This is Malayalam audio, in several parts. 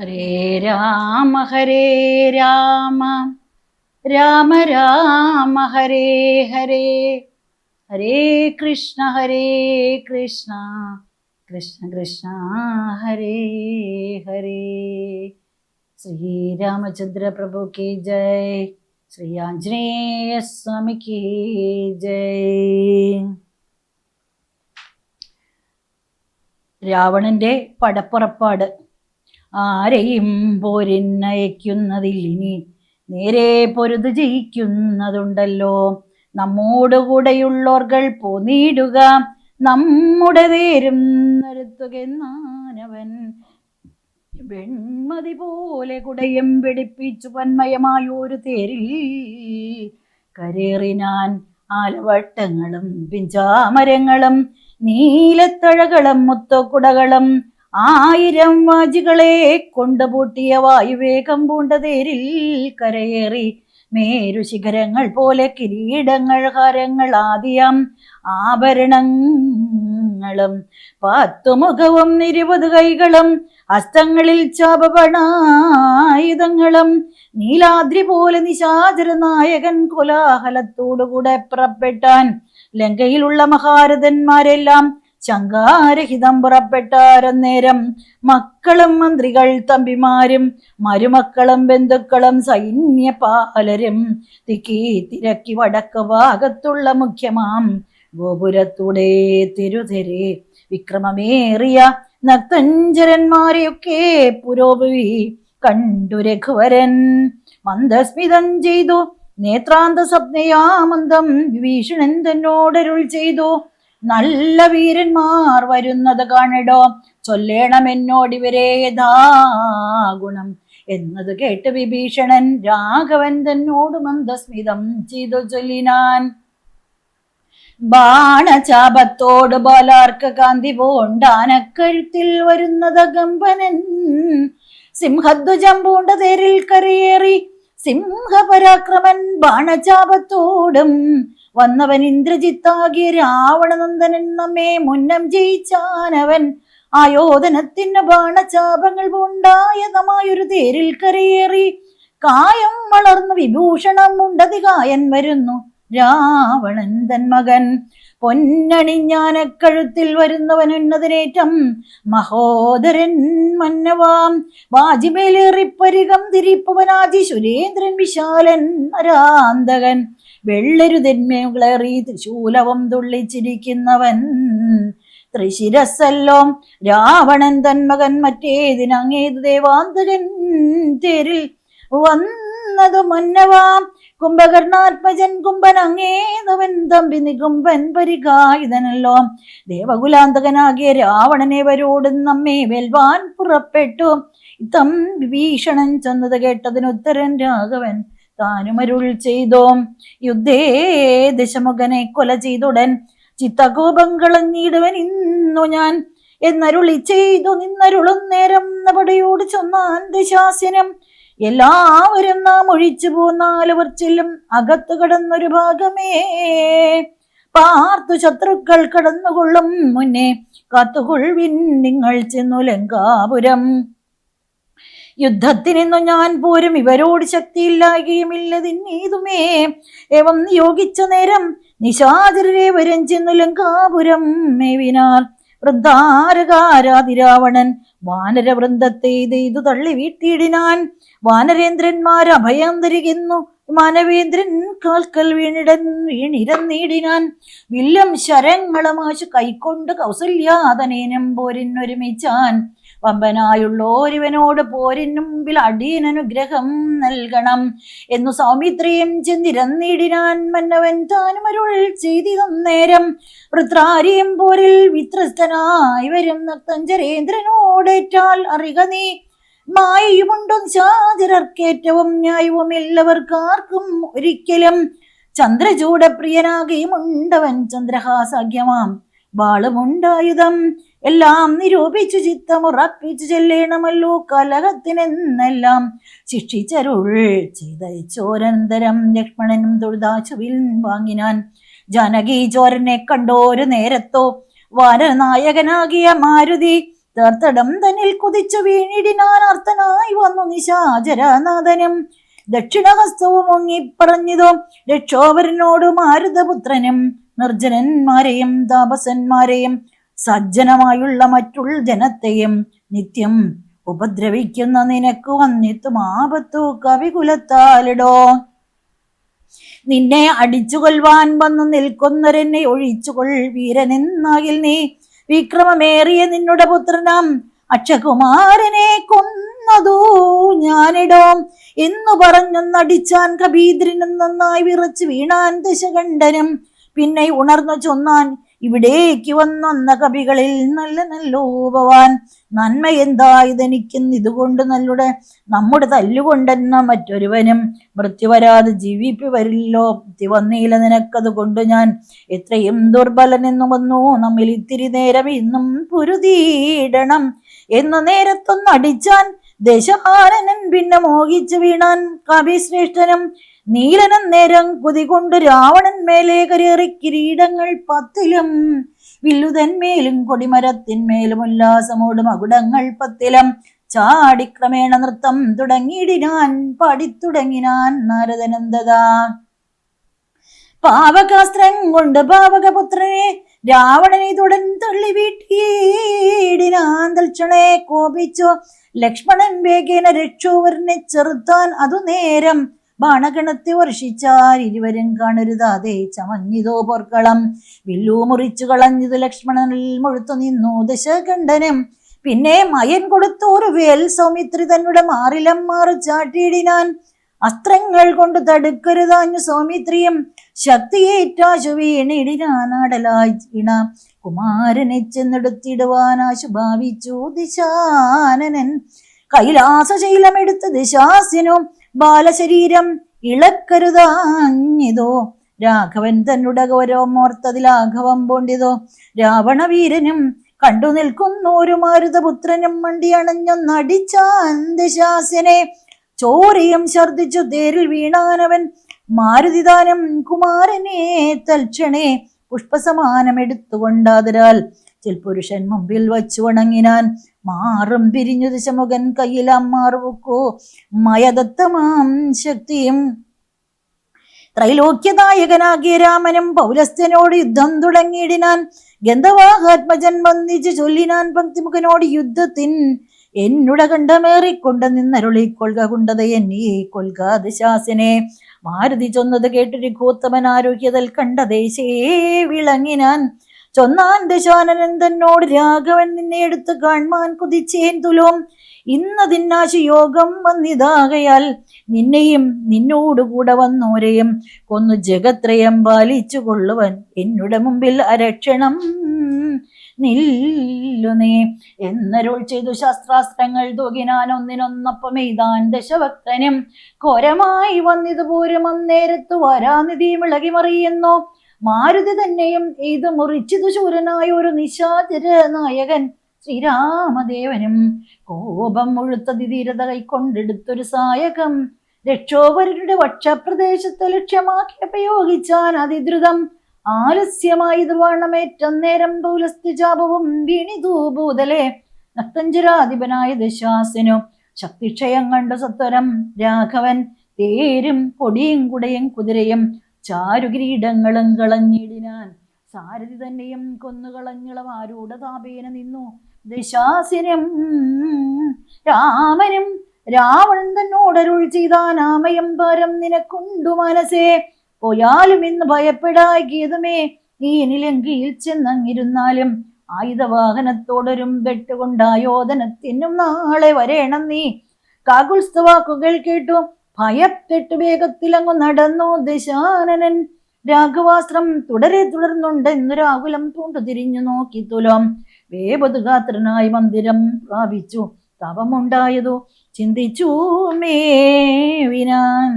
ഹരേ രാമ ഹരേ രാമ. രാമ രാമ ഹരേ ഹരേ. ഹരേ കൃഷ്ണ ഹരേ കൃഷ്ണ. കൃഷ്ണ കൃഷ്ണ ഹരേ ഹരേ. ശ്രീരാമചന്ദ്ര പ്രഭു കി ജയ്. ശ്രീ ആഞ്ജനേയ സ്വാമി കി ജയ്. രാവണന്റെ പടപ്പുറപ്പാട്. ആരെയും പോരിന്നയക്കുന്നതില്ലിനി നേരെ പൊരുത് ജയിക്കുന്നതുണ്ടല്ലോ. നമ്മോടുകൂടെയുള്ളോർകൾ പോന്നിടുക നമ്മുടെ തേരും നിരത്തുകെന്നാനവൻ വെൺമതി പോലെ കുടയും പിടിപ്പിച്ചു പന്മയമായൊരു തേരിൽ. കരേറിനാൻ ആലവട്ടങ്ങളും പിഞ്ചാമരങ്ങളും നീലത്തഴകളും മുത്തക്കുടകളും ആയിരം വാജികളെ കൊണ്ടുപൂട്ടിയ വായുവേഗം പൂണ്ടതേരിൽ കരയേറി. മേരു ശിഖരങ്ങൾ പോലെ കിരീടങ്ങൾ ഹരങ്ങൾ ആദ്യം ആഭരണങ്ങളും പത്തുമുഖവും ഇരുപത് കൈകളും അസ്തങ്ങളിൽ ചാപപണായുധങ്ങളും നീലാദ്രി പോലെ നിശാചര നായകൻ കോലാഹലത്തോടുകൂടെ പുറപ്പെട്ടാൻ ലങ്കയിലുള്ള മഹാരഥന്മാരെല്ലാം ശങ്കാരഹിതം പുറപ്പെട്ടാരന്നേരം മക്കളും മന്ത്രികൾ തമ്പിമാരും മരുമക്കളും ബന്ധുക്കളും സൈന്യപാലരും. തിക്കി തിരക്കി വടക്ക് ഭാഗത്തുള്ള മുഖ്യമാം ഗോപുരത്തൂടെ തിരുതെരെ. വിക്രമമേറിയ നക്തഞ്ചരന്മാരെയൊക്കെ പുരോപവി കണ്ടു രഘുവരൻ. മന്ദസ്മിതം ചെയ്തു നേത്രാന്ത സ്വപ്നയാമന്ദം വിഭീഷണൻ തന്നോടരുൾ ചെയ്തു. നല്ല വീരന്മാർ വരുന്നത് കാണിടോ. ചൊല്ലേണം എന്നോടിവരെ ഗുണം? എന്നത് കേട്ട് വിഭീഷണൻ രാഘവൻ തന്നോട് മന്ദസ്മിതം ചെയ്തു ചൊല്ലിനാൻ. ബാണചാപത്തോട് ബാലാർക്ക കാന്തി പോണ്ടാനക്കഴുത്തിൽ വരുന്നത് ഗമ്പനൻ സിംഹധ്വജം പൂണ്ട തേരിൽ കരയേറി സിംഹപരാക്രമൻ ബാണചാപത്തോടും വന്നവൻ ഇന്ദ്രജിത്താകിയ രാവണനന്ദനൻ നമ്മെ മുന്നം ജയിച്ചാനവൻ. ആയോധനത്തിന് ബാണചാപങ്ങൾ ഉണ്ടായതമായൊരു തേരിൽ കരയേറി. കായം വളർന്നു വിഭൂഷണം ഉണ്ടതി കായൻ വരുന്നു രാവണൻ തൻ മകൻ. പൊന്നണിഞ്ഞാനക്കഴുത്തിൽ വരുന്നവൻ എന്നതിനേറ്റം മഹോദരൻ മന്നവാം. വാജിമേലേറിപ്പരികം തിരിപ്പവനാജി സുരേന്ദ്രൻ വിശാലൻ അരാന്തകൻ വെള്ളരുതെന്മേളേറി തൃശൂലവും തുള്ളിച്ചിരിക്കുന്നവൻ. ത്രിശിരസല്ലോ രാവണൻ തന്മകൻ മറ്റേതിനങ്ങേത് ദേവാന്തകൻ. തേരിൽ വന്നതു മന്നവാം. കുംഭകർണാത്മജൻ കുംഭൻ അങ്ങേതുവൻ തമ്പി നികുംഭൻ പരികായുധനല്ലോ ദേവകുലാന്തകനാകിയ രാവണനെ വരോടും നമ്മെ വെൽവാൻ പുറപ്പെട്ടു. തം വിഭീഷണൻ ചെന്നത് കേട്ടതിനുത്തരൻ രാഘവൻ താനുമരുൾ ചെയ്തോ. യുദ്ധേ ദശമുഖനെ കൊല ചെയ്തുടൻ ചിത്തകോപം കളഞ്ഞിടുവൻ ഇന്നു ഞാൻ എന്നരുളി ചെയ്തു. നിന്നരുളും നേരം നടയോട് ചൊന്നാൻ ദശാസ്യനം എല്ലാവരും നാം ഒഴിച്ചു പോന്നാലവർ ചെല്ലും അകത്തു കടന്നൊരു ഭാഗമേ. പാർത്തു ശത്രുക്കൾ കടന്നുകൊള്ളും മുന്നേ കാത്തുകൊള്ളിൻ നിങ്ങൾ ചെന്നു ലങ്കാപുരം. യുദ്ധത്തിനിന്നു ഞാൻ പോരും ഇവരോട് ശക്തിയില്ലാകുകയുമില്ലതിന്നീതുമേ ഏവം നിയോഗിച്ച നേരം നിശാചരരെ വരും ചെന്നു ലങ്കാപുരം മേവിനാർ. വൃദ്ധാരകാരാതിരാവണൻ വാനരവൃന്ദത്തെ ഇതു തള്ളി വീട്ടിയിടിനാൻ വാനരേന്ദ്രന്മാർ അഭയം തരികുന്നു. മാനവേന്ദ്രൻ കാൽക്കൽ വീണിടൻ വീണിരന്നീടിനാൻ വില്ലും ശരങ്ങളുമാശു കൈക്കൊണ്ട് കൗസല്യാതനേനം പോരിനൊരുമിച്ചാൻ. വമ്പനായുള്ളോരിവനോട് പോരിന് മുമ്പിൽ അടിയനനുഗ്രഹം നൽകണം. എന്നു സൗമിത്രിയും ചെന്നിരന്നിടിനാൻ മന്നവൻ താനുമരുൾ ചെയ്തിതന്നേരം വൃത്രാരിയും പോരിൽ വിത്രസ്തനായി വരും നർത്തഞ്ചരേന്ദ്രനോടേറ്റാൽ അറിക നീ. മായയുമുണ്ടും ചാചരർക്കേറ്റവും ന്യായവും എല്ലാവർക്കാർക്കും ഒരിക്കലും. ചന്ദ്രചൂടപ്രിയനാകെയുമുണ്ടവൻ ചന്ദ്രഹാസാഖ്യമാം. ബാളുമുണ്ടായുധം എല്ലാം നിരൂപിച്ചു ചിത്തമുറപ്പിച്ചു ചെല്ലേണമല്ലോ കലഹത്തിനെന്നെല്ലാം. ശിക്ഷിച്ചരുൾ ചെയ്തോരന്തരം ലക്ഷ്മണനും തൊഴുതാച്ചുവിൽ വാങ്ങിനാൻ. ജാനകി ചോരനെ കണ്ടോരു നേരത്തോ? വാരനായകനാകിയ മാരുതി തീർത്തടം തന്നിൽ കുതിച്ചു വീണിടിനാൻ അർത്ഥനായി വന്നു നിശാചരനാഥനും. ദക്ഷിണഹസ്തവും ഒങ്ങിപ്പറഞ്ഞതോ രക്ഷോവരനോട് മാരുതപുത്രനും നിർജനന്മാരെയും താപസന്മാരെയും സജ്ജനമായുള്ള മറ്റുൾ ജനത്തെയും നിത്യം ഉപദ്രവിക്കുന്ന നിനക്ക് വന്നിത്തും ആപത്തു കവികുലത്താലിടോ. നിന്നെ അടിച്ചു കൊൽവാൻ വന്നു നിൽക്കുന്നവരെന്നെ ഒഴിച്ചുകൊൾ. വീരനെന്നാകിൽ നീ വിക്രമമേറിയ നിന്നുടെ പുത്രനാം. അക്ഷകുമാരനെ കൊന്നതു ഞാനിടോ. എന്നു നടിച്ചാൻ കബീദ്രനും നന്നായി വിറച്ച് വീണാൻ ദശകണ്ഠനും. പിന്നെ ഉണർന്നു ചൊന്നാൻ ഇവിടേക്ക് വന്നൊന്ന കവികളിൽ നല്ല നല്ലോപവാൻ നന്മ എന്താ ഇതെനിക്കും ഇതുകൊണ്ട് നല്ലുടെ? നമ്മുടെ തല്ലുകൊണ്ടെന്ന മറ്റൊരുവനും മൃത്യു വരാതെ ജീവിപ്പി വരില്ലോ? ബുദ്ധി വന്നീല നിനക്കത് കൊണ്ട് ഞാൻ എത്രയും ദുർബലനെന്നു വന്നു. നമ്മിൽ ഇത്തിരി നേരം ഇന്നും പുരുതീടണം എന്ന നേരത്തൊന്നടിച്ചാൻ ദശഹാരനൻ പിന്നെ മോഹിച്ചു വീണാൻ കവിശ്രേഷ്ഠനും നീലനം നേരം കുതികൊണ്ട് രാവണൻ മേലെ കരേറി കിരീടങ്ങൾ പത്തിലും. വില്ലുതന്മേലും കൊടിമരത്തിന്മേലും ഉല്ലാസമോട് മകുടങ്ങൾ പത്തിലും. ചാടിക്രമേണ നൃത്തം തുടങ്ങിയിടിനാൻ പാടിത്തുടങ്ങിനാൻ നാരദനന്ദത. പാവകാസ്ത്രം കൊണ്ട് പാവകപുത്രനെ രാവണനെ തുടൻ തള്ളി വീട്ടിയിടിനാൻ തൽക്ഷണെ കോപിച്ചു. ലക്ഷ്മണൻ വേഗേന രക്ഷോവരനെ ചെറുത്താൻ അതു നേരം ബാണഗണത്തെ വർഷിച്ചാൽ ഇരുവരും കാണരുതാതെ ചമഞ്ഞിതോ പൊർക്കളം. വില്ലു മുറിച്ചു കളഞ്ഞത് ലക്ഷ്മണനിൽ മുഴുത്തു നിന്നു ദശകണ്ഠനും. പിന്നെ മയൻ കൊടുത്തോരു വേൽ സൗമിത്രി തന്നുടെ മാറിലം മാറി ചാട്ടിയിടിനാൻ. അസ്ത്രങ്ങൾ കൊണ്ട് തടുക്കരുതാഞ്ഞു സൗമിത്രിയും ശക്തിയേറ്റാശു വീണിടിനാനാടലായി വീണ. കുമാരനെ ചെന്നെടുത്തിടുവാൻ ആശു ഭാവിച്ചു ദിശാനനൻ. കൈലാസശൈലമെടുത്ത് ദിശാസ്യനും ബാലശരീരം ഇളക്കരുതാഞ്ഞിതോ രാഘവൻ തന്നുട ഗൗരവമോർത്തതിൽ ആഘവം പോണ്ടിതോ. രാവണവീരനും കണ്ടു നിൽക്കുന്നോരു മാരുതപുത്രനും മണ്ടിയണഞ്ഞൊന്നടിച്ചാൻ ദശാസ്യനെ ചോരയും ഛർദിച്ചു തേരിൽ വീണാനവൻ മാരുതിദാനം കുമാരനെ തൽക്ഷണേ പുഷ്പസമാനം എടുത്തുകൊണ്ടാതിരാൽ ചിൽപുരുഷൻ മുമ്പിൽ വച്ചു വണങ്ങിനാൻ മാറും പിരിഞ്ഞു ദിശമുഖൻ കയ്യിൽ അമ്മാറുവക്കോ. മയദത്തമാം ശക്തിയും ത്രൈലോക്യനായകനാകിയ രാമനും പൗലസ്ത്യനോട് യുദ്ധം തുടങ്ങിയിടിനാൻ ഗന്ധവാഹാത്മജൻ വന്ദിച്ച് ചൊല്ലിനാൻ പങ്ക്തിമുഖനോട് യുദ്ധത്തിൻ എന്നുട കണ്ടമേറിക്കൊണ്ട് കൊൽക കൊണ്ടത് എന്നീ കൊൽക ശാസിനെ മാരുതി ചൊന്നത് കേട്ടൊരു കൂത്തമൻ ആരോഗ്യതൽ കണ്ട ദേശേ വിളങ്ങിനാൻ ചൊന്നാൻ ദശാനനൻ തന്നോട് രാഘവൻ നിന്നെ എടുത്ത് കാൺമാൻ കുതിച്ചേൻ തുലോം. ഇന്നതിന്നാശ യോഗം വന്നിതാകയാൽ നിന്നെയും നിന്നോടുകൂടെ വന്നോരെയും കൊന്നു ജഗത്രയം പാലിച്ചു കൊള്ളുവൻ. എന്നുടെ മുമ്പിൽ അരക്ഷണം നില്ലുനേ എന്നരുൾ ചെയ്തു ശാസ്ത്രാസ്ത്രങ്ങൾ തൊകിനാൻ ഒന്നിനൊന്നപ്പം എയ്താൻ ദശഭക്തനും ഘോരമായി വന്നിതുപോലും അന്നേരത്ത് വരാനിധി മിളകി മറിയുന്നു മാരുതി തന്നെയും ഇത് മുറിച്ചതു ശൂരനായ ഒരു നിശാചര നായകൻ. ശ്രീരാമദേവനും കോപം മുഴുത്ത ധീരത കൈക്കൊണ്ടെടുത്തൊരു സായകം. രക്ഷോപരുടെ വക്ഷപ്രദേശത്തെ ലക്ഷ്യമാക്കി പ്രയോഗിച്ചാൻ അതിദ്രുതം. ആലസ്യമായി ഇത് നേരം പൗലസ്ത്യജാപവും വീണിതു ഭൂതലെ. നക്തഞ്ചരാധിപനായ ദശാസനു ശക്തിക്ഷയം കണ്ട സത്വരം രാഘവൻ. തേരും പൊടിയും കുടയും കുതിരയും ചാരുകിരീടങ്ങളും കളഞ്ഞിടിനാൻ. സാരഥി തന്നെയും കൊന്നുകളഞ്ഞളം ആരൂഢ താപേന നിന്നു. ദശാസിനും രാമനും രാവണൻ തന്നോടരുൾ ചെയ്താനാമയം പരം നിനക്കുണ്ടു മനസ്സേ. പോയാലും ഇന്ന് ഭയപ്പെടാക്കിയതുമേ നീ നിലങ്കിയിൽ ചെന്നങ്ങിരുന്നാലും ആയുധവാഹനത്തോടൊരും വെട്ടുകൊണ്ടായോധനത്തിനും നാളെ വരേണം നീ. കാകുൽസ്തവാക്കുകൾ കേട്ടു. ഭയപ്പെട്ട് വേഗത്തിലങ്ങു നടന്നു ദശാനനൻ. രാഘവാസ്ത്രം തുടരെ തുടർന്നുണ്ടെന്നു രാകുലം തൂണ്ടു തിരിഞ്ഞു നോക്കി തുലം. വേപതുഗാത്രനായി മന്ദിരം പ്രാപിച്ചു. തപമുണ്ടായതു ചിന്തിച്ചു മേവിനാൻ.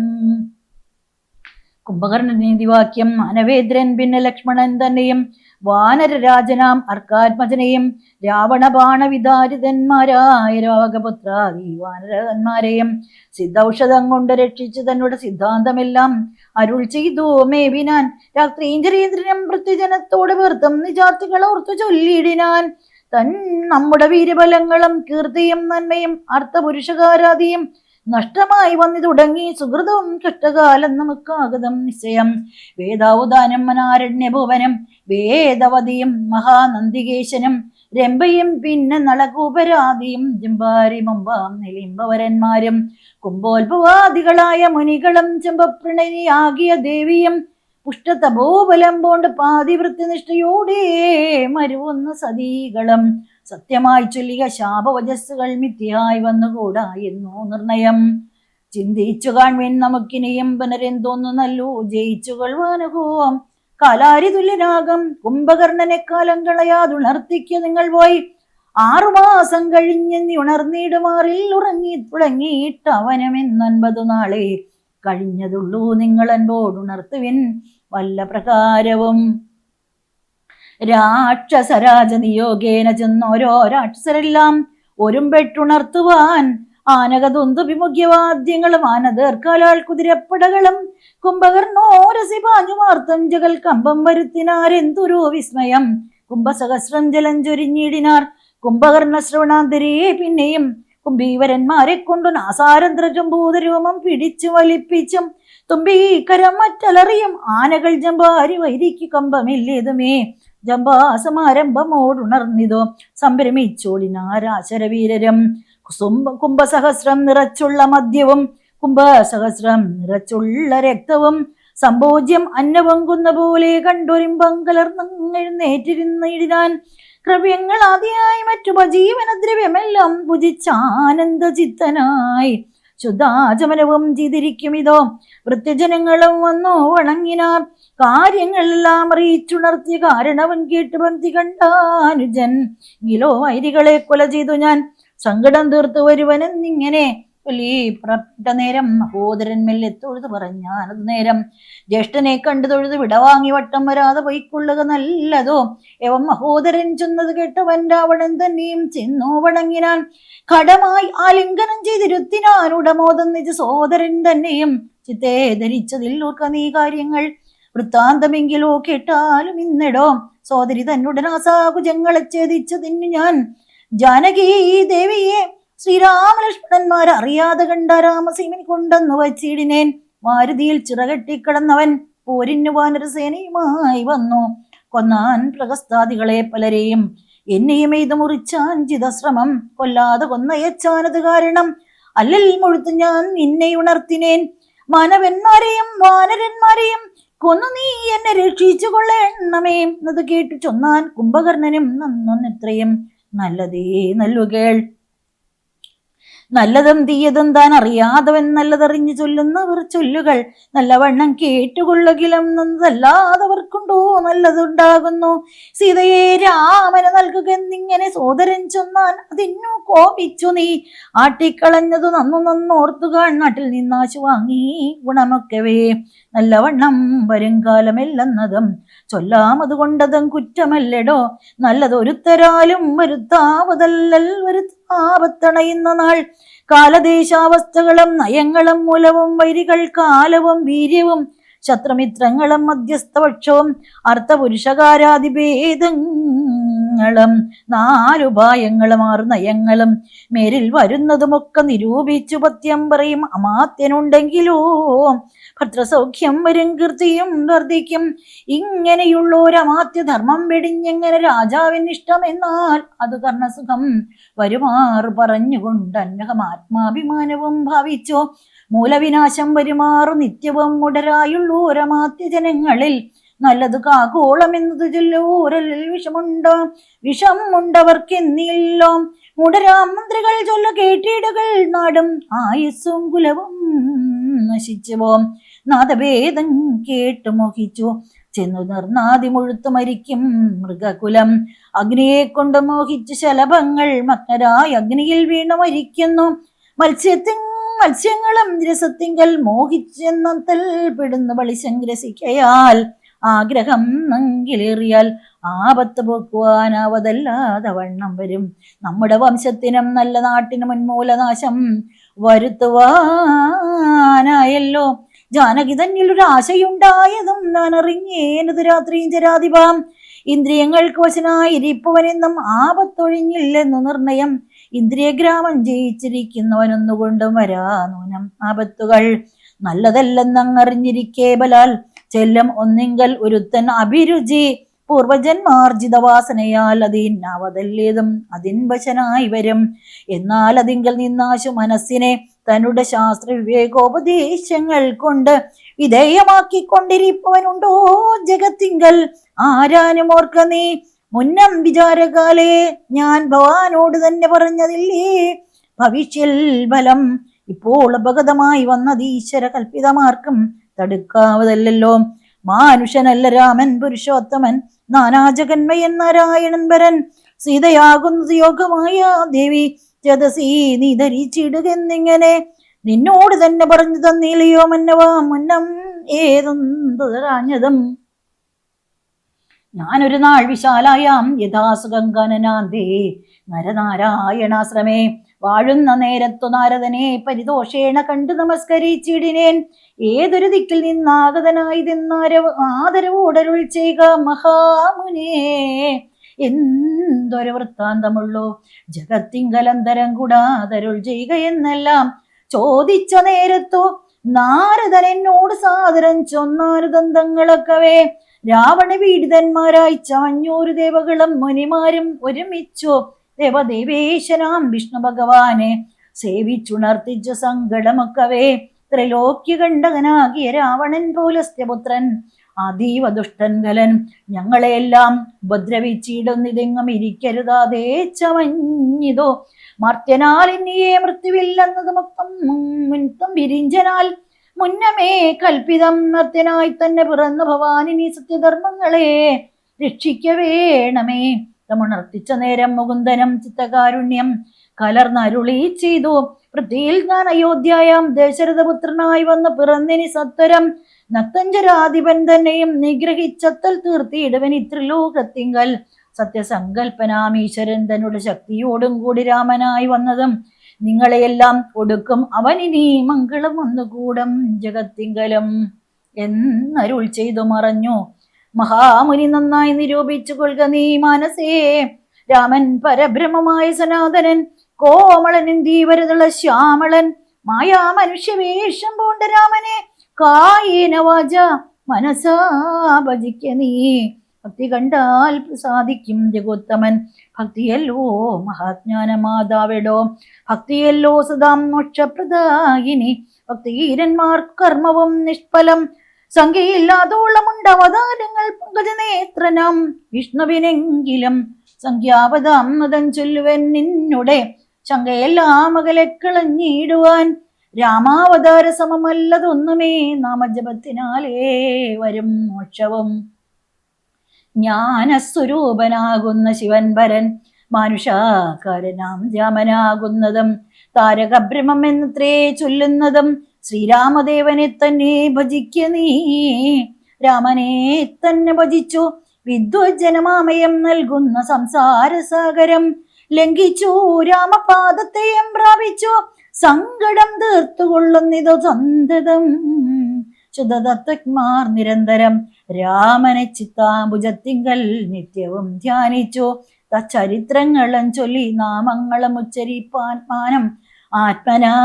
കുംഭകർണ നീതിവാക്യം അനവേദ്രൻ പിന്നെ ലക്ഷ്മണൻ തന്നെയും വാനരരാജനാം അർക്കാത്മജനെയും രാവണബാണവിദാരിതന്മാരായ രാഗപുത്രാദി വാനരന്മാരെയും സിദ്ധൌഷധം കൊണ്ട് രക്ഷിച്ചു തന്നോട് സിദ്ധാന്തമെല്ലാം അരുൾ ചെയ്തു. മേവിനാൻ രാത്രീന്ദ്രീന്ദ്രനും പൃഥ്വിജനത്തോട് വെറുത്തും നിജാർത്ഥികൾ ഓർത്തു ചൊല്ലിയിടിനാൻ. തൻ നമ്മുടെ വീരബലങ്ങളും കീർത്തിയും നന്മയും അർത്ഥപുരുഷകാരാദിയും നഷ്ടമായി വന്നു തുടങ്ങി. സുഹൃതവും കഷ്ടകാലം നമുക്കാഗതം നിശ്ചയം. വേദാവതാനം മനാരണ്യഭുവനം വേദവതിയും മഹാനന്ദികേശനും രംഭയും പിന്നെ നളകൂപരാതിയും ജമ്പാരി മുമ്പാം നിലിംബവരന്മാരും കുംഭോത്ഭവാദികളായ മുനികളും ചെമ്പപ്രണയിയാകിയ ദേവിയും പുഷ്ടതപോബലം പോണ്ട് പാതിവൃത്തിനിഷ്ഠയോടെ മരുവുന്ന സതീകളും. സത്യമായി ചൊല്ലിയ ശാപവചസ്സുകൾ മിഥ്യയായി വന്നുകൂടാ എന്നോ നിർണയം. ചിന്തിച്ചു കാൺവിൻ നമുക്കിനിയും പുനരെന്തോന്നുന്നല്ലോ ജയിച്ചു കൊള്ളുവാനുഭവം. കാലാരി തുല്യരാഗം കുംഭകർണനെ കാലം കളയാതുണർത്തിക്ക് നിങ്ങൾ പോയി. ആറുമാസം കഴിഞ്ഞെന്നി ഉണർന്നിടുമാറിൽ ഉറങ്ങി തുടങ്ങിയിട്ട് അവനമെന്നൻപതു നാളെ കഴിഞ്ഞതുള്ളൂ നിങ്ങൾ അൻപോടുണർത്തുവിൻ വല്ല പ്രകാരവും. രാക്ഷസരാജ നിയോഗേന ചെന്നോരോ രാക്ഷസരെല്ലാം ഒരുമ്പെട്ടുണർത്തുവാൻ ആനകതൊന്തു വിമുഖ്യവാദ്യങ്ങളും ആനതേർക്കാലാൾ കുതിരപ്പടകളും കുംഭകർണോരസി പാഞ്ഞുമാർത്തം ജഗൽ കമ്പം വരുത്തിനാരെന്തൊരു വിസ്മയം. കുംഭസഹസ്രം ജലം ചൊരിഞ്ഞിടിനാർ കുംഭകർണ ശ്രവണാന്തരേ പിന്നെയും കുംഭീവരന്മാരെ കൊണ്ടു നാസാരന്ധ്രജംബൂതരൂപം പിടിച്ചു വലിപ്പിച്ചും തുമ്പീക്കരം മറ്റലറിയും ആനകൾ ജമ്പാരി വൈരിക്ക് കമ്പമില്ലേതുമേ. ജമ്പാസമാരംഭമോടുണർന്നിതോ സംഭ്രമിച്ചോളിനാരാശരവീരരം കുംഭസഹസ്രം നിറച്ചുള്ള മദ്യവും കുംഭസഹസ്രം നിറച്ചുള്ള രക്തവും. സമ്പോജ്യം അന്നപങ്കുന്ന പോലെ കണ്ടൊരിമ്പം കലർന്നെഴുന്നേറ്റിരുന്നിടാൻ ക്രവ്യങ്ങൾ ആദ്യമായി മറ്റു ഉപജീവനദ്രവ്യമെല്ലാം ഭുജിച്ചാനന്ദചിത്തനായി. ശുദ്ധാചമനവും ചെയ്തിരിക്കും ഇതോ. വൃത്യജനങ്ങളും വന്നു വണങ്ങിനാർ. കാര്യങ്ങളെല്ലാം അറിയിച്ചുണർത്തിയ കാരണവൻ കേട്ട് പന്തി കണ്ടാനുജൻ. ഗിലോ വൈരികളെ കൊല ചെയ്തു ഞാൻ. സങ്കടം തീർത്തു വരുവനെന്നിങ്ങനെ പുറപ്പെട്ട നേരം മഹോദരന്മേൽ തൊഴുത് പറഞ്ഞാനത് നേരം ജ്യേഷ്ഠനെ കണ്ടു തൊഴുത്. വിടവാങ്ങി വട്ടം വരാതെ പൊയ്ക്കൊള്ളുക നല്ലതോ? എവം മഹോദരൻ ചെന്നത് കേട്ടവൻ രാവണൻ തന്നെയും ചെന്നോ വണങ്ങിനാൻ കടമായി ആലിംഗനം ചെയ്തിരുത്തിനാൻ ഉടമോദം നിജ സോദരൻ തന്നെയും ചിത്തേ ധരിച്ചതിൽ ഓർക്ക നീ കാര്യങ്ങൾ. വൃത്താന്തമെങ്കിലോ കേട്ടാലും ഇന്നിടോ? സോദരി തന്നുടൻ ആസാകുജങ്ങളെ ഛേദിച്ചതിന് ഞാൻ ജാനകി ദേവിയെ ശ്രീരാമലക്ഷ്മണന്മാർ അറിയാതെ കണ്ട രാമസീമൻ കൊണ്ടെന്ന് വച്ചിടിനേൻ. മാരുതിയിൽ ചിറകെട്ടിക്കിടന്നവൻ പോരിന്നു വാനരസേനയുമായി വന്നു. കൊന്നാൻ പ്രഹസ്താദികളെ പലരെയും എന്നെയും ഇത് മുറിച്ചാൻ ചിതശ്രമം. കൊല്ലാതെ കൊന്നയച്ചാനത് കാരണം അല്ലൽ മുഴുത്ത് ഞാൻ നിന്നെ ഉണർത്തിനേൻ. മാനവന്മാരെയും വാനരന്മാരെയും കൊന്നു നീ എന്നെ രക്ഷിച്ചു കൊള്ളേണമേ എന്നത് കേട്ടു ചൊന്നാൻ കുംഭകർണനും നന്നൊന്നിത്രയും. നല്ലതേ നല്ലുകേൾ. നല്ലതും തീയതും താൻ അറിയാതവൻ നല്ലതറിഞ്ഞു ചൊല്ലുന്നവർ ചൊല്ലുകൾ നല്ലവണ്ണം കേട്ടുകൊള്ളുകിലും നല്ലതല്ലാതവർക്കുണ്ടോ നല്ലതുണ്ടാകുന്നു. സീതയെ രാമന് നൽകുക എന്നിങ്ങനെ സോദരൻ ചൊന്നാൻ അതിന്നു കോപിച്ചു നീ. ആട്ടിക്കളഞ്ഞതു നന്നു നന്നോർത്തു നാട്ടിൽ നിന്നാശു വാങ്ങി ഗുണമൊക്കവേ. നല്ലവണ്ണം വരുംകാലമെല്ലെന്നതും ചൊല്ലാം ചൊല്ലാമതുകൊണ്ടതും കുറ്റമല്ലടോ. നല്ലതൊരുത്തരാലും വരുത്താവതല്ലൽ വരുത്താപത്തണയുന്ന നാൾ. കാലദേശാവസ്ഥകളും നയങ്ങളും മൂലവും വൈരികൾ കാലവും വീര്യവും ശത്രുമിത്രങ്ങളും മധ്യസ്ഥപക്ഷവും അർത്ഥപുരുഷകാരാതിഭേദങ്ങളും നാലുപായങ്ങളും ആറ് നയങ്ങളും. മേരിൽ വരുന്നതുമൊക്കെ നിരൂപിച്ചു പത്യം പറയും. അമാത്യനുണ്ടെങ്കിലോ ഭദ്രസൗഖ്യം വരും കീർത്തിയും വർദ്ധിക്കും. ഇങ്ങനെയുള്ളൊരമാത്യ ധർമ്മം വെടിഞ്ഞെങ്ങനെ രാജാവിന് ഇഷ്ടമെന്നാൽ അത് കർണസുഖം വരുമാർ പറഞ്ഞുകൊണ്ട് അന്നഹം ആത്മാഭിമാനവും ഭാവിച്ചോ. മൂലവിനാശം വരുമാറു നിത്യവും മുടരായുള്ളൂരമാത്യ ജനങ്ങളിൽ. നല്ലത് കാകോളം എന്നത് ചൊല്ലൂരലിൽ വിഷമുണ്ടോ? വിഷം ഉണ്ടവർക്കെന്നില്ലോ മുടരാം മന്ത്രികൾ ചൊല്ല കേട്ടിടുകൾ നാടും ആയുസ്സും കുലവും നശിച്ചു പോം നാദഭേദം കേട്ടു മോഹിച്ചു. ചെന്നു നിർനാദി മുഴുത്തു മരിക്കും മൃഗകുലം. അഗ്നിയെ കൊണ്ട് മോഹിച്ചു ശലഭങ്ങൾ മഗ്നരായി അഗ്നിയിൽ വീണു മരിക്കുന്നു. മത്സ്യത്തിൻ മത്സ്യങ്ങളും രസത്തിങ്കൽ മോഹിച്ചെന്നത്തിൽ പെടുന്ന ബളിശങ്ഗ്രസിക്കയാൽ ആഗ്രഹം നങ്കിലേറിയാൽ ആപത്ത് പോക്കുവാനാവതല്ലാതെ വണ്ണം വരും. നമ്മുടെ വംശത്തിനും നല്ല നാട്ടിനും ഉന്മൂലനാശം വരുത്തുവാനായല്ലോ. ജാനകി തന്നിൽ ഒരു ആശയുണ്ടായതും ഞാൻ അറിഞ്ഞേനത് രാത്രിയും ജരാതിപാം ഇന്ദ്രിയങ്ങൾക്ക് വശനായിരിപ്പവനെന്നും ആപത്തൊഴിഞ്ഞില്ലെന്നു നിർണയം. ഇന്ദ്രിയഗ്രാമം ജയിച്ചിരിക്കുന്നവനൊന്നുകൊണ്ടും വരാ നൂനം ആപത്തുകൾ. നല്ലതല്ലെന്നങ്ങറിഞ്ഞിരിക്കേ ബലാൽ ചെല്ലും ഒന്നിങ്കൽ ഒരുത്തൻ അഭിരുചി പൂർവജന്മാർജിത വാസനയാൽ അതിനാവതല്ലേതും അതിൻ വശനായി വരും. എന്നാൽ അതിങ്കൽ നിന്നാശു മനസ്സിനെ തന്നുടെ ശാസ്ത്ര വിവേകോപദേശങ്ങൾ കൊണ്ട് വിധേയമാക്കിക്കൊണ്ടിരിപ്പവനുണ്ടോ ജഗത്തിങ്കൽ? ആരാനും ഓർക്ക നീ. മുന്നം വിചാരകാലേ ഞാൻ ഭവാനോട് തന്നെ പറഞ്ഞതില്ലേ? ഭവിഷ്യൽ ബലം ഇപ്പോൾ അപകടമായി വന്നത് ഈശ്വര കൽപ്പിതമാർക്കും തടുക്കാവതല്ലോ മാനുഷനല്ല രാമൻ പുരുഷോത്തമൻ നാനാജഗന്മയൻ നാരായണൻ വരൻ സീതയാകുന്നത് യോഗമായ ദേവി ചതസീ നീ ധരിച്ചിടുകെന്നിങ്ങനെ. നിന്നോട് തന്നെ പറഞ്ഞു തന്നില്ലയോ മന്നവാ മുന്നം ഏതൊന്നതും ഞാനൊരു നാൾ വിശാലായാം യഥാസുഗംഗനനാന്തേ നരനാരായണാശ്രമേ. വാഴുന്ന നേരത്തു നാരദനെ പരിതോഷേണ കണ്ടു നമസ്കരിച്ചിടിനേൻ. ഏതൊരു ദിക്കിൽ നിന്നാഗതനായി നിന്നാരവ് ആദരവോടരുൾ ചെയ്യുക മഹാമുനേ. എന്തൊരു വൃത്താന്തമുള്ളൂ. ജഗത്തിങ്കലന്തരം കൂടാതരുൾ ചെയ്യുക എന്നെല്ലാം ചോദിച്ച നേരത്തു നാരദൻ എന്നോട് സാദരം ചൊന്നാരുദന്തങ്ങളൊക്കവേ രാവണ പീഡിതന്മാരായി ചാഞ്ഞൂറ് ദേവകളും മുനിമാരും ഒരുമിച്ചു. ദേവദേവേശനാം വിഷ്ണു ഭഗവാനെ സേവിച്ചുണർത്തിച്ച സങ്കടമൊക്കവേ. ത്രിലോക്യ കണ്ടകനാകിയ രാവണൻ പോലസ്ത്യപുത്രൻ അതീവ ദുഷ്ടൻ ഗലൻ ഞങ്ങളെയെല്ലാം ഉപദ്രവിച്ചിടുന്നിതെങ്ങും ഇരിക്കരുതാതേ ചമഞ്ഞിതോ. മർത്യനാൽ ഇനിയേ മൃത്യുവില്ലെന്നത് മുൻതം വിരിഞ്ചനാൽ മുന്നമേ കൽപ്പിതം മർത്യനായി തന്നെ പിറന്ന ഭവാനിനി സത്യധർമ്മങ്ങളെ രക്ഷിക്ക വേണമേ തമുണർത്തിച്ച നേരം മുകുന്ദനം ചിത്തകാരുണ്യം കലർന്നരുളി ചെയ്തു. പൃഥ്വിയിൽ ഞാൻ അയോധ്യായാം. ദശരഥപുത്രനായി വന്ന് പിറന്നിനി സത്വരം. നത്തഞ്ചരാധിപൻ തന്നെയും നിഗ്രഹിച്ചത്തൽ തീർത്തിയിടവൻ ഇത്രലോകത്തിങ്കൽ. സത്യസങ്കൽപ്പനാം ഈശ്വരൻ തന്നുടെ ശക്തിയോടും കൂടി രാമനായി വന്നതും നിങ്ങളെയെല്ലാം ഒടുക്കും അവനിനി മംഗളം ഒന്നുകൂടം ജഗത്തിങ്കലം എന്നരുൾ ചെയ്തു മറഞ്ഞു. മഹാമുനി നന്നായി നിരൂപിച്ചു കൊള്ളുക നീ മനസേ. രാമൻ പരബ്രഹ്മമായ സനാതനൻ കോമളൻ ദീവരതുള്ള ശ്യാമളൻ മായാ മനുഷ്യവേഷം പൂണ്ട രാമനെ. കായേന വാച മനസാ ഭജിക്ക നീ. ഭക്തി കണ്ടാൽ സാധിക്കും ജഗോത്തമൻ. ഭക്തിയല്ലോ മഹാജ്ഞാന മാതാവിടോ. ഭക്തിയല്ലോ സദാം മോക്ഷപ്രദായിനി. ഭക്തിഹീരന്മാർക്ക് കർമ്മവും നിഷ്ഫലം. സംഖ്യയില്ലാതോളമുണ്ട് അവതാരങ്ങൾ പങ്കജനേത്രനാം. വിഷ്ണുവിനെങ്കിലും സംഖ്യാവതാം മതം ചൊല്ലുവൻ നിന്നുടെ ശങ്കയെല്ലാം അകലെ കളഞ്ഞിടുവാൻ രാമാവതാര സമമല്ലതൊന്നുമേ നാമജപത്തിനാലേ വരും മോക്ഷവും. ജ്ഞാനസ്വരൂപനാകുന്ന ശിവൻ വരൻ മാനുഷാകാരനാം രാമനാകുന്നതും താരകബ്രഹ്മം എന്നത്രേ ചൊല്ലുന്നതും ശ്രീരാമദേവനെ തന്നെ ഭജിക്ക നീ. രാമനെ തന്നെ ഭജിച്ചു. വിദ്വജനമാമയം നൽകുന്ന സംസാരസാഗരം ലംഘിച്ചു. രാമപാദത്തെയും പ്രാപിച്ചു സങ്കടം തീർത്തുകൊള്ളുന്നിതു സന്തതം. ശുദ്ധതത്വജ്ഞാർ നിരന്തരം രാമനെ ചിത്താംബുജത്തിങ്കൽ നിത്യവും ധ്യാനിച്ചു. തച്ചരിത്രങ്ങളും ചൊല്ലി നാമങ്ങളും ഉച്ചരിപ്പാൻ മാനം ആത്മനാ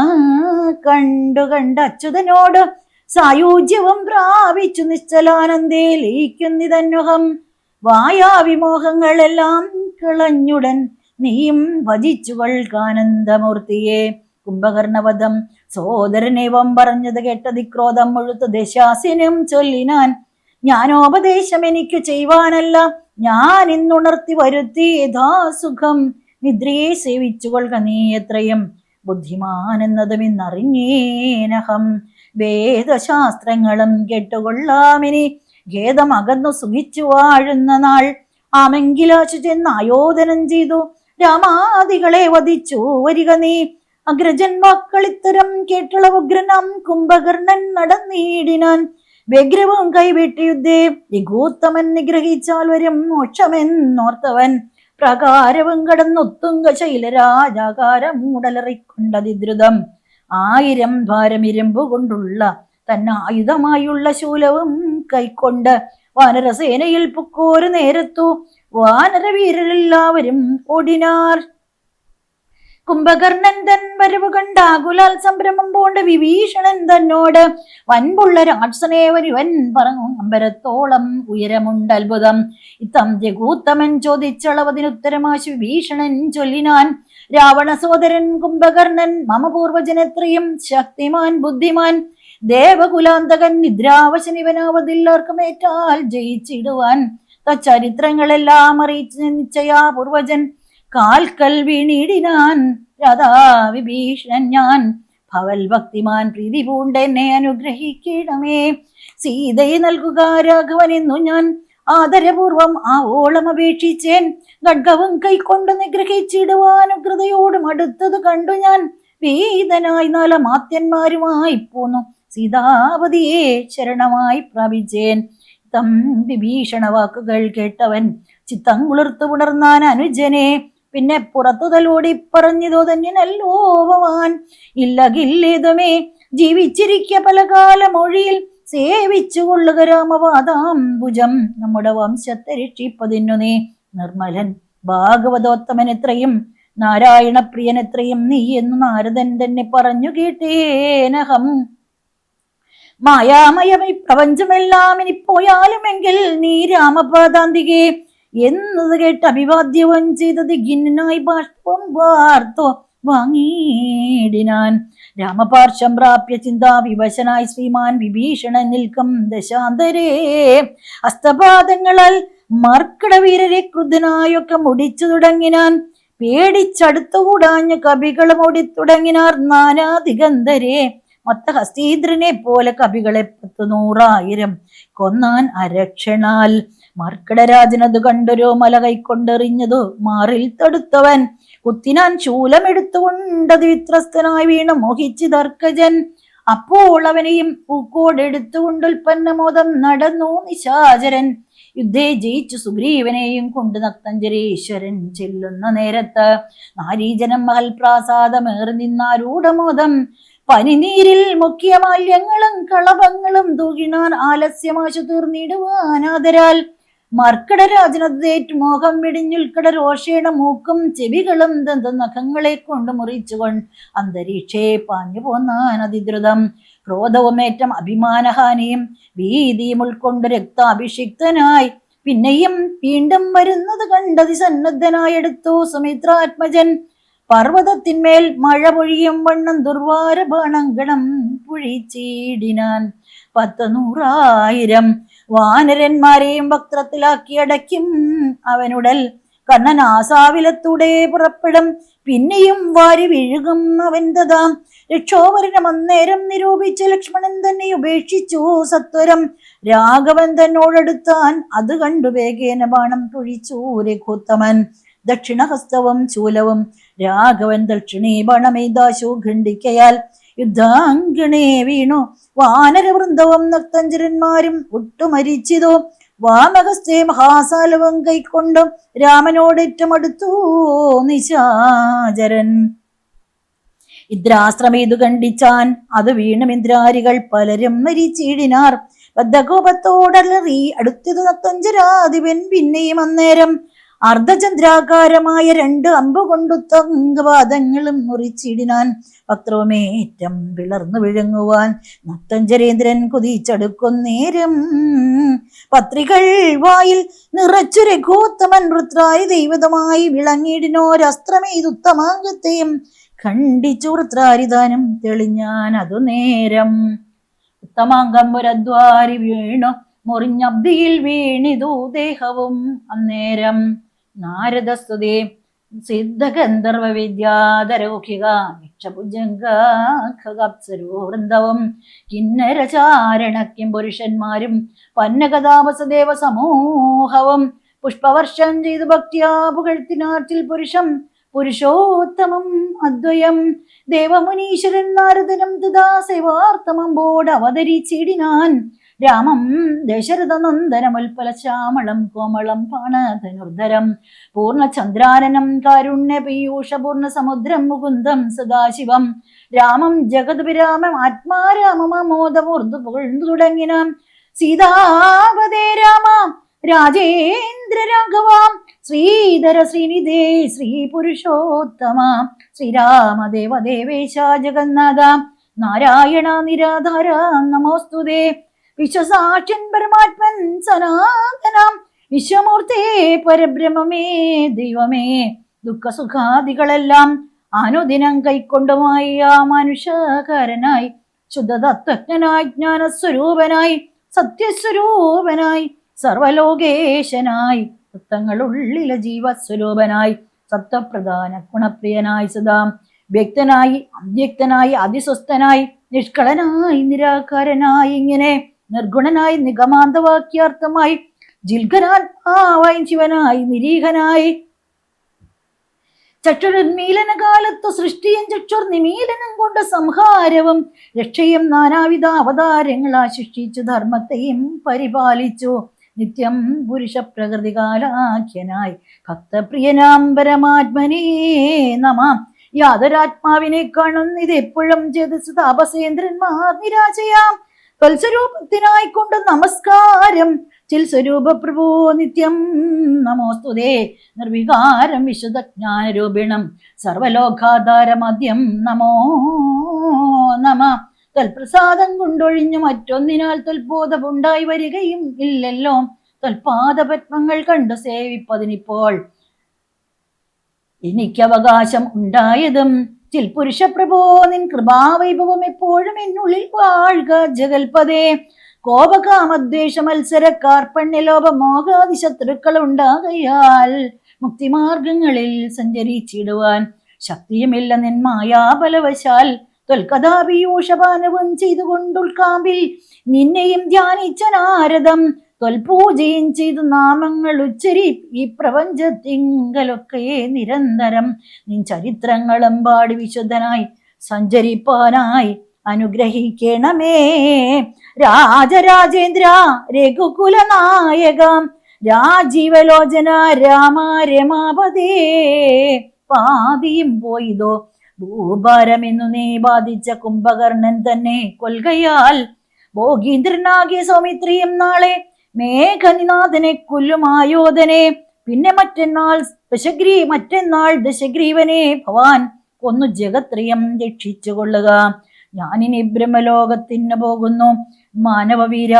കണ്ടു കണ്ട അച്യുതനോട് സായുജ്യവും പ്രാപിച്ചു നിശ്ചലാനന്ദേ ലയിക്കുന്നിതന്വഹം വായാവിമോഹങ്ങളെല്ലാം കളഞ്ഞുടൻ നീയും ഭജിച്ചുകൊൾക്കാനന്ദമൂർത്തിയെ കുംഭകർണവധം സോദരനേവം പറഞ്ഞത് കേട്ടതി ക്രോധം മുഴുത്ത ദശാസിനും ചൊല്ലിനാൻ. ഞാനോപദേശം എനിക്ക് ചെയ്യുവാനല്ല ഞാൻ ഇന്നുണർത്തി വരുത്തി യഥാസുഖം നിദ്രയെ സേവിച്ചുകൊള്ളുക നീ എത്രയും ഇന്നറിഞ്ഞേനഹം വേദശാസ്ത്രങ്ങളും കേട്ടുകൊള്ളാമിനി. ഖേദമകന്നു സുഖിച്ചു വാഴുന്ന നാൾ ആമെങ്കിലാശു ചെന്ന് ആയോധനം ചെയ്തു. രാമാദികളെ വധിച്ചു. വരിക നീ. അഗ്രജൻ വാക്കളിത്തരം കേട്ടുള്ള ഉഗ്രനാം കുംഭകർണൻ നടന്നീടിനാൻ. വ്യഗ്രവും കൈവിട്ടിയുദ്ധേ വിഗൂത്തമൻ നിഗ്രഹിച്ചാൽ വരും മോക്ഷമെന്നോർത്തവൻ. പ്രകാരവും കടന്നൊത്തുങ്ക ശൈലരാജാകാരം മൂടലറിക്കൊണ്ടതിദ്രുതം ആയിരം ഭാരം ഇരുമ്പ് കൊണ്ടുള്ള തന്നായുധമായുള്ള ശൂലവും കൈക്കൊണ്ട് വാനരസേനയിൽ പുക്കോരു നേരത്തു. വാനരവീരരെല്ലാവരും ഓടിനാർ. കുംഭകർണൻ തൻ വരവ് കണ്ടാകുലാൽ സംരംഭം പോണ്ട വിഭീഷണൻ തന്നോട്. വൻപുള്ള രാക്ഷസനെ വരുവൻ പറഞ്ഞു അമ്പരത്തോളം ഉയരമുണ്ട് അത്ഭുതം. ഇത്തം ജഗൂത്തമൻ ചോദിച്ചളവതിനുത്തരമാശു വിഭീഷണൻ ചൊല്ലിനാൻ. രാവണ സോദരൻ കുംഭകർണൻ മമ പൂർവജനത്രയും ശക്തിമാൻ ബുദ്ധിമാൻ. ദേവകുലാന്തകൻ നിദ്രാവശനിവനാവതില്ലാർക്കും ഏറ്റാൽ ജയിച്ചിടുവാൻ. തച്ചരിത്രങ്ങളെല്ലാം അറിയിച്ച് നിശ്ചയാ പൂർവജൻ കാൽക്കൽ വീണിടിനാൻ രാധാ വിഭീഷണൻ ഞാൻ ഭവൽ ഭക്തിമാൻ പ്രീതി പൂണ്ടെന്നെ അനുഗ്രഹിക്കണമേ. സീതയെ നൽകുക രാഘവനെന്നു ഞാൻ ആദരപൂർവം ആവോളം അപേക്ഷിച്ചേൻ. ഖഡ്ഗവും കൈക്കൊണ്ട് നിഗ്രഹിച്ചിടുവാനുഗ്രതയോടും അടുത്തത് കണ്ടു ഞാൻ. വീതനായി നാലമാത്യന്മാരുമായി പോന്നു. സീതാപതിയെ ശരണമായി പ്രാപിച്ചേൻ. തം വിഭീഷണ വാക്കുകൾ കേട്ടവൻ ചിത്തം കുളിർത്തു പുണർന്നാൻ അനുജനെ. പിന്നെ പുറത്തു തലോടി പറഞ്ഞതോ തന്നെയല്ലോ ഭവാൻ ഇല്ലകില്ലേതുമേ ജീവിച്ചിരിക്ക പല കാലമൊഴിയിൽ സേവിച്ചു കൊള്ളുക രാമവാദാംബുജം നമ്മുടെ വംശത്തെ രക്ഷിപ്പതിനു നീ നിർമ്മലൻ. ഭാഗവതോത്തമൻ എത്രയും നാരായണ പ്രിയൻ എത്രയും നീ എന്ന് നാരദൻ തന്നെ പറഞ്ഞു കേട്ടേനഹം. മായാമയമി പ്രപഞ്ചമെല്ലാം ഇനി പോയാലുമെങ്കിൽ നീ രാമപാദാന്തികെ എന്നത് കേട്ട് അഭിവാദ്യവും ചെയ്തത് ഗിന്നായി ബാഷ്പം വാർത്തോ വാങ്ങിയിടിനാൻ. രാമപാർശ്വം പ്രാപ്യ ചിന്താ വിവശനായി ശ്രീമാൻ വിഭീഷണൻ നിൽക്കും ദശാന്തരേ. അസ്തപാദങ്ങളാൽ മർക്കടവീരരെ ക്രുദ്ധനായൊക്കെ മുടിച്ചു തുടങ്ങിനാൻ. പേടിച്ചടുത്തുകൂടാഞ്ഞ കവികളും ഓടിത്തുടങ്ങിനാർ നാനാദിഗന്ധരെ. മൊത്ത ഹസ്തീന്ദ്രനെ പോലെ കവികളെ പത്ത് നൂറായിരം കൊന്നാൻ അരക്ഷണാൽ. മർക്കടരാജനത് കണ്ടൊരു മല കൈക്കൊണ്ടെറിഞ്ഞതു മാറിൽ തടുത്തവൻ. കുത്തിനാൻ ശൂലമെടുത്തുകൊണ്ടത് വിത്രസ്തനായി വീണ് മോഹിച്ച് തർക്കജൻ അപ്പോൾ അവനെയും പൂക്കോടെടുത്തുകൊണ്ട് ഉൽപ്പന്നമോദം നടന്നു നിശാചരൻ. യുദ്ധേ ജയിച്ചു സുഗ്രീവനെയും കൊണ്ട് നക്തഞ്ചരീശ്വരൻ ചെല്ലുന്ന നേരത്ത് നാരീജനം മഹൽ പ്രാസാദമേറി നിന്നാരൂഢമോദം പനിനീരിൽ മുഖ്യ മാല്യങ്ങളും കളഭങ്ങളും തൂകിണാൻ ആലസ്യമാശു തീർന്നിടുവാനാദരാൽ മർക്കടരാജനതേറ്റു മോഹം വെടിഞ്ഞുൽക്കട രോഷേണ മൂക്കും ചെവികളും ദന്ത നഖങ്ങളെ കൊണ്ട് മുറിച്ചുകൊണ്ട് അന്തരീക്ഷേ പാഞ്ഞു പോന്നാൻ അതിദ്രുതം. ക്രോധവുമേറ്റം അഭിമാനഹാനിയും ഭീതിയും ഉൾക്കൊണ്ട് രക്താഭിഷിക്തനായി പിന്നെയും വീണ്ടും വരുന്നത് കണ്ടതി സന്നദ്ധനായെടുത്തു സുമിത്രാത്മജൻ. പർവതത്തിന്മേൽ മഴ പൊഴിയും വണ്ണം ദുർവാര ബാണങ്കണം പുഴിച്ചീടിനാൻ പത്ത് നൂറായിരം വാനരന്മാരെയും വക്രത്തിലാക്കി അടയ്ക്കും. അവനുടൽ ആസാവിലത്തൂടെ പുറപ്പെടും. പിന്നെയും വാരി വീഴുകും അവൻ തഥാം അന്നേരം നിരൂപിച്ച ലക്ഷ്മണൻ തന്നെ ഉപേക്ഷിച്ചു സത്വരം. രാഘവൻ തന്നോടടുത്താൻ അത് കണ്ടു വേഗേന ബാണം പൊഴിച്ചു രഘുത്തമൻ. ദക്ഷിണഹസ്തവും ശൂലവും രാഘവൻ ദക്ഷിണീ ബണമേദാശു ഖണ്ഡിക്കയാൽ യുദ്ധാംഗണേ വീണു. വാനരവൃന്ദവും നക്തഞ്ചരന്മാരും ഒട്ടുമരിച്ചിതോ. വാമഹസ്തേ മഹാസാലവും കൈക്കൊണ്ടും രാമനോടേറ്റമടുത്തു നിശാചരൻ. ഇദ്രാശ്രമേതു കണ്ടിച്ചാൻ അത് വീണും ഇന്ദ്രാരികൾ പലരും മരിച്ചിടിനാർ. ബദ്ധകോപത്തോടലറി അടുത്തത് നത്തഞ്ചരാധിപൻ പിന്നെയും അന്നേരം അർദ്ധചന്ദ്രാകാരമായ രണ്ട് അമ്പ് കൊണ്ടു തങ്കപാദങ്ങളും മുറിച്ചിടിനാൻ പത്രവുമേറ്റം പിളർന്നു വിഴുങ്ങുവാൻ നത്തഞ്ചരേന്ദ്രൻ കുതിച്ചടുക്കുന്നേരം പത്രികൾ വായിൽ നിറച്ചു രഘോത്തമൻ വൃത്രായ ദൈവതമായി വിളങ്ങിയിടിനോരസ്ത്രമേതുത്തമാംഗത്തെയും ഖണ്ഡിച്ചു വൃത്രാരിതാനും തെളിഞ്ഞാൻ അതു നേരം. ഉത്തമാംഗം പുരദ്വാരി വീണു മുറിഞ്ഞബ്ദിയിൽ വീണിതു ദേഹവും അന്നേരം. നാരദസ്തുതി സിദ്ധഗന്ധർവ വിദ്യാധരോഹിക യക്ഷഭുജംഗാപ്സരോവൃന്ദവും കിന്നരചാരണക്യം പുരുഷന്മാരും പന്നകതാപസദേവ സമൂഹവും പുഷ്പവർഷം ചെയ്തു ഭക്തിയാ പുകഴ്ത്തിനാറ്റിൽ പുരുഷം പുരുഷോത്തമം അദ്വയം ദേവമുനീശ്വരൻ നാരദനം തഥാ ബോർഡ് അവതരിച്ചിടിനാൻ രാമം ദശരഥനന്ദനമുൽപ്പല ശ്യാമളം കോമളം പാണധനുർധരം. പൂർണചന്ദ്രാനനം കാരുണ്യ പീയൂഷ പൂർണ സമുദ്രം മുകുന്ദം സദാശിവം. രാമം ജഗത് വിരാമം ആത്മാരാമമോദമൂർന്നു പുകഴ്ന്നു തുടങ്ങിനാം. രാമ രാജേന്ദ്ര രാഘവാം ശ്രീധര ശ്രീനിധേ ശ്രീ പുരുഷോത്തമ ശ്രീരാമദേവ ദേവേശ ജഗന്നാഥ. നാരായണ നിരാധാര നമോസ്തുതേ. വിശ്വസാക്ഷൻ പരമാത്മൻ സനാതനം. വിശ്വമൂർത്തേ പരബ്രഹ്മമേ ദൈവമേ. ദുഃഖസുഖാദികളെല്ലാം അനുദിനം കൈക്കൊണ്ടുമായി ആ മനുഷ്യകാരനായി ശുദ്ധതത്വജ്ഞനായി ജ്ഞാനസ്വരൂപനായി സത്യസ്വരൂപനായി സർവലോകേശനായി തത്വങ്ങളുള്ളിലെ ജീവസ്വരൂപനായി സത്വപ്രധാന ഗുണപ്രിയനായി സദാം വ്യക്തനായി അവ്യക്തനായി അതിസ്വസ്ഥനായി നിഷ്കളനായി നിരാകാരനായി ഇങ്ങനെ നിർഗുണനായി നിഗമാന്തവാക്യാർത്ഥമായി ജിൽഗനാത്മാവായി ശിവനായി നിരീഹനായി. ചക്ഷുരുന്മീലന കാലത്തു സൃഷ്ടിയും ചക്ഷുർ നിമീലനം കൊണ്ട് സംഹാരവും രക്ഷയും നാനാവിധ അവതാരങ്ങളാ ആശിഷ്ടിച്ചു ധർമ്മത്തെയും പരിപാലിച്ചു. നിത്യം പുരുഷ പ്രകൃതികാലാഖ്യനായി ഭക്തപ്രിയനാം പരമാത്മനേ നമാം. യാതൊരാത്മാവിനെ കാണുന്നിത് എപ്പോഴും ചേതസ് താപസേന്ദ്രന്മാർ നിരാശയാം. കൊണ്ട് നമസ്കാരം. ചിൽ സ്വരൂപ പ്രഭോ നിത്യം. നമോസ്തുതേ നിർവികാരം വിശുദ്ധ ജ്ഞാനരൂപിണം സർവലോകാധാരമദ്യം. നമോ നമ. തൽപ്രസാദം കൊണ്ടൊഴിഞ്ഞു മറ്റൊന്നിനാൽ തൽബോധമുണ്ടായി വരികയും ഇല്ലല്ലോ. തൽപാദപത്മങ്ങൾ കണ്ടു സേവിപ്പതിനിപ്പോൾ. എനിക്കവകാശം ഉണ്ടായതും ചിൽ പുരുഷപ്രഭോ നിൻ കൃപാവൈഭവം എപ്പോഴും എന്നുള്ളിൽ വാഴുക ജഗൽപതേ. കോപകാമദ്വേഷ മത്സര കാർപ്പണ്യലോപ മോഹാദി ശത്രുക്കൾ ഉണ്ടാകയാൽ മുക്തിമാർഗങ്ങളിൽ സഞ്ചരിച്ചിടുവാൻ ശക്തിയുമില്ല നിൻ മായാബലവശാൽ. തൊൽക്കഥാപീയൂഷപാനവും ചെയ്തുകൊണ്ടുൾക്കാമ്പിൽ നിന്നെയും ധ്യാനിച്ച നാരദം തൊൽപൂജയും ചെയ്തു നാമങ്ങൾ ഉച്ചരി ഈ പ്രപഞ്ചത്തിങ്കലൊക്കെ നിരന്തരം. നിൻ ചരിത്രങ്ങളും പാടി വിശുദ്ധനായി സഞ്ചരിപ്പാനായി അനുഗ്രഹിക്കണമേ. രാജരാജേന്ദ്ര രഘുകുല നായക രാജീവലോചന രാമ രമാപതേ പാതിയും പോയിതോ? ഭൂഭാരമെന്നു നീ ബാധിച്ച കുംഭകർണൻ തന്നെ കൊൽകയാൽ. ഭോഗീന്ദ്രനാകിയ സൗമിത്രിയും നാളെ മേഘനിനാഥനെ കൊല്ലുമായോധനെ പിന്നെ മറ്റന്നാൾ ദശഗ്രീ മറ്റന്നാൾ ദശഗ്രീവനെ ഭവാൻ കൊന്നു ജഗത്രിയം രക്ഷിച്ചു കൊള്ളുക ഞാനിനി ബ്രഹ്മലോകത്തിന് പോകുന്നു. മാനവവീര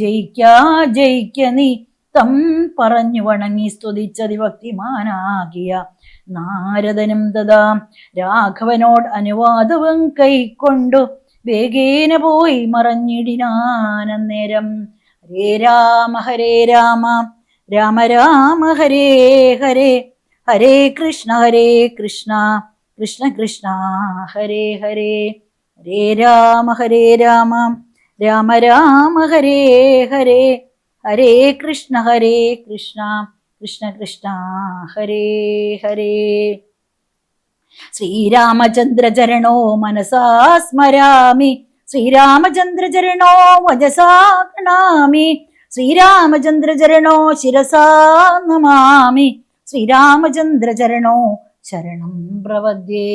ജയിക്ക ജയിക്ക നീ. തം പറഞ്ഞു വണങ്ങി സ്തുതിച്ചതിഭക്തിമാനാകിയ നാരദനും തഥാ രാഘവനോട് അനുവാദവും കൈക്കൊണ്ടു വേഗേന പോയി മറഞ്ഞിടിനാനന്നേരം. ഹരേ രാമ ഹരേ രാമ. രാമ രാമ ഹരേ ഹരേ. ഹരേ കൃഷ്ണ ഹരേ കൃഷ്ണ. കൃഷ്ണ കൃഷ്ണ ഹരേ ഹരേ. ഹരേ രാമ ഹരേ രാമ. രാമ രാമ ഹരേ ഹരേ. ഹരേ കൃഷ്ണ ഹരേ കൃഷ്ണ. കൃഷ്ണ കൃഷ്ണ ഹരേ ഹരേ. ശ്രീരാമചന്ദ്രചരണോ മനസാ സ്മരാമി. ശ്രീരാമചന്ദ്രചരണോ വജസാ പ്രണാമി ശ്രീരാമചന്ദ്രചരണോ ശിരസാ നമാമി. ശ്രീരാമചന്ദ്രചരണോ ശരണം പ്രവദ്യേ